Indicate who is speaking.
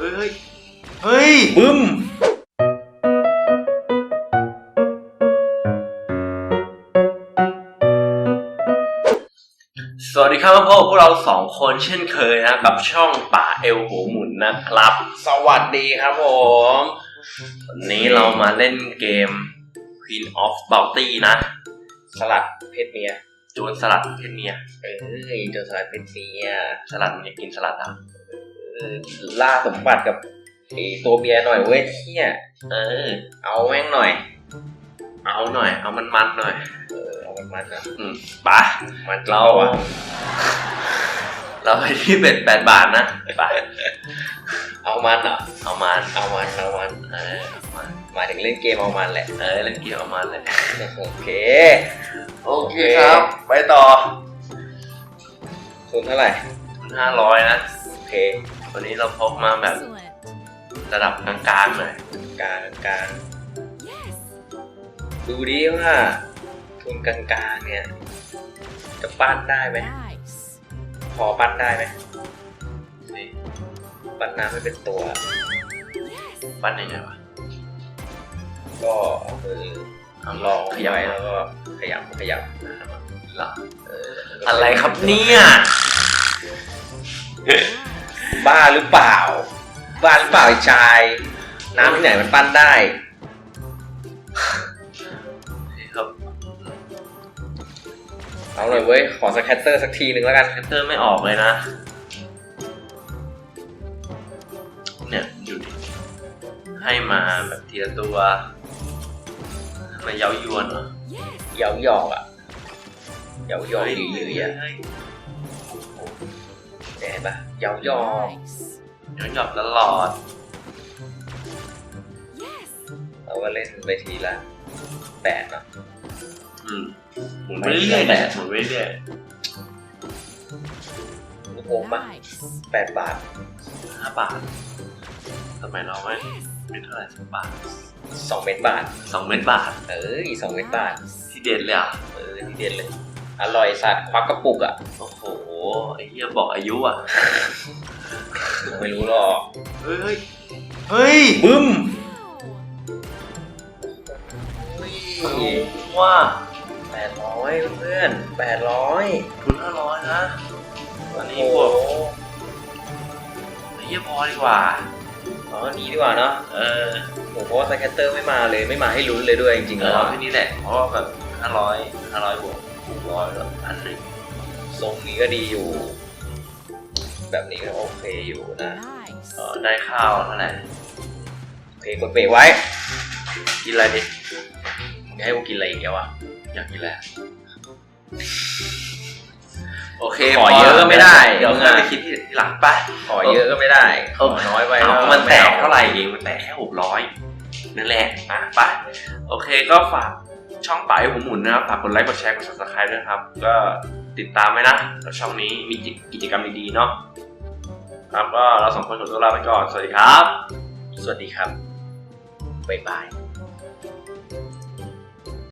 Speaker 1: เฮ้ย เฮ้ย
Speaker 2: บึ้ม
Speaker 1: สวัสดีครับพ่อพวกเราสองคนเช่นเคยนะกับช่องป่าเอลหัวหมุนนะครับ
Speaker 2: สวัสดีครับผม
Speaker 1: วันนี้เรามาเล่นเกม Queen of Bounty นะ
Speaker 2: สลัดเพชรเมีย
Speaker 1: โจรสลัดเพชรเมีย
Speaker 2: เอ้ยเจอสลัดเพชรเมีย
Speaker 1: สลัดมันจะกินสลัดอะ
Speaker 2: เออ ล่าสมบัติกับไอตัวเมียหน่อยเว้ยเที่ย
Speaker 1: เออ
Speaker 2: เอาแม่งหน่อย
Speaker 1: เอาหน่อย เอามันมันๆหน่อย
Speaker 2: เออเอามันมันนะ
Speaker 1: อืมปะ
Speaker 2: มันจริง
Speaker 1: เรา
Speaker 2: ปะวะ
Speaker 1: เราไปที่เบ็ดแปดบาทนะไป
Speaker 2: เอามันเหรอ
Speaker 1: เอามัน
Speaker 2: เอามันเอามัน
Speaker 1: เออเอามัน
Speaker 2: หมายถึงเล่นเกมเอามันแหละ
Speaker 1: เออเล่นเกมเอามันเลย
Speaker 2: โอเค
Speaker 1: โอเคครับ ไปต่อ
Speaker 2: ทุนเท่าไหร่
Speaker 1: ห้าร้อยนะ
Speaker 2: โอเค
Speaker 1: วันนี้เราพกมาแบบ
Speaker 3: Excellent.
Speaker 1: ระดับกลางๆหน่อย
Speaker 2: กลางกลาง
Speaker 3: Yes.
Speaker 2: ดูดิว่าทุนกลางกลางๆเนี่ย จะปั้นได้ไหม
Speaker 3: Nice.
Speaker 2: พอปั้นได้ไหม
Speaker 1: นี่
Speaker 2: ปั้นน้ำไม่เป็นตัว
Speaker 3: Yes.
Speaker 1: ปั้นยังไงวะ
Speaker 2: ก็เอามือ
Speaker 1: เอา
Speaker 2: ลอง
Speaker 1: ขยับ
Speaker 2: ไว้
Speaker 1: แล้
Speaker 2: แล้ววก็ขยับขยับ
Speaker 1: หรออะไรครับเนี่ย
Speaker 2: บ้าหรือเปล่า บ้าหรือเปล่าไอ้ชาย น้ำที่ไหนมันปั้นได้
Speaker 1: ครับ
Speaker 2: เอาเลยเว้ย ขอสแคตเตอร์สักทีหนึ่งแล้วกัน
Speaker 1: แคตเตอร์ไม่ออกเลยนะ เนี่ยอยู่ดิให้มาแบบทีละตัวทำไมเย้ายวนเหรอ
Speaker 3: Yes.
Speaker 2: เยาหยอกอะเยาหยอก
Speaker 1: เฮ้ย
Speaker 2: หรือๆอะ
Speaker 1: เฮ้ย
Speaker 2: เนี่ย เห็นปะเยาหยอก
Speaker 3: Nice.
Speaker 1: เย้ายหยอกตลอด
Speaker 3: Yes.
Speaker 2: เราก็เล่นไปทีละแปดเนาะ
Speaker 1: อืมหมุนไปเรื่อยๆแหละหมุนไปเรื่อย
Speaker 2: ลูกโป่งปะ
Speaker 3: Nice.
Speaker 2: แปดบาท
Speaker 1: ห้าบาททำไมเราไม่เป็นเท่าไหร่สักบาท
Speaker 2: สองเม็ดบาท
Speaker 1: สองเม็ดบาท
Speaker 2: เอออีกสองเม็ดบาท
Speaker 3: Nice.
Speaker 1: ที่เด็ดเลยอะ
Speaker 2: เออที่เด็ดเลย อร่อยสัตว์ควักกระปุกอะ
Speaker 1: โอ้โห ไอ้เหี้ยบอกอายุอะ
Speaker 2: ไม่รู้หรอก
Speaker 1: เฮ้ย เฮ้ย
Speaker 2: บึ้ม
Speaker 1: Wow ว่า
Speaker 2: แปดร้อยเพื่อนแปดร้อย
Speaker 1: ทุนห้าร้อยนะวันนี้บวกไอ้เหี้ยพอดีกว่า
Speaker 2: อ๋อนี่ดีกว่าเนาะ
Speaker 1: เออ
Speaker 2: ผมเพราะว่าสแคตเตอร์ไม่มาเลยไม่มาให้ลุ้นเลยด้วยจริงๆ
Speaker 1: เอ
Speaker 2: แล้ว
Speaker 1: อ
Speaker 2: อะ
Speaker 1: ที่นี่แหละ เพราะว่าแบบห้าร้อยห้าร้อยบวกหกร้อยแล้วพันหนึ่ง
Speaker 2: ทรงนี้ก็ดีอยู่ แบบนี้ก็โอเคอยู่นะ
Speaker 3: Nice.
Speaker 1: เออได้ข้าวเท่าไหร่
Speaker 2: โอเคกดเบรกไว้
Speaker 1: กินอะไรดิ
Speaker 2: มึงให้กูกินอะไรอีกแล้ววะ
Speaker 1: อยากกินอะไรโอเค
Speaker 2: ขอเยอะก็ไม่ได้
Speaker 1: เดี๋ยว
Speaker 2: มึง
Speaker 1: ค่อย
Speaker 2: อะ
Speaker 1: ไปคิดที่หลังไป
Speaker 2: ขอเยอะก็ไม่ได้ขอน้อยไป
Speaker 1: เอา
Speaker 2: ก็
Speaker 1: มันแตก
Speaker 2: ไอ
Speaker 1: เท่าไหร่เองมันแตกแค่หกร้อยนั่นแหละอะไปโอเคก็ฝากช่องป่ายผมหมุนนะครับฝากกดไลค์กดแชร์กด subscribe ด้วยครับ ก็ ติดตามไว้นะช่องนี้มีกิจกรรมดีๆเนาะครับก็เราสองคนขอตัวลาไปก่อน สวัสดีครับ
Speaker 2: สวัสดีครับ บ๊ายบาย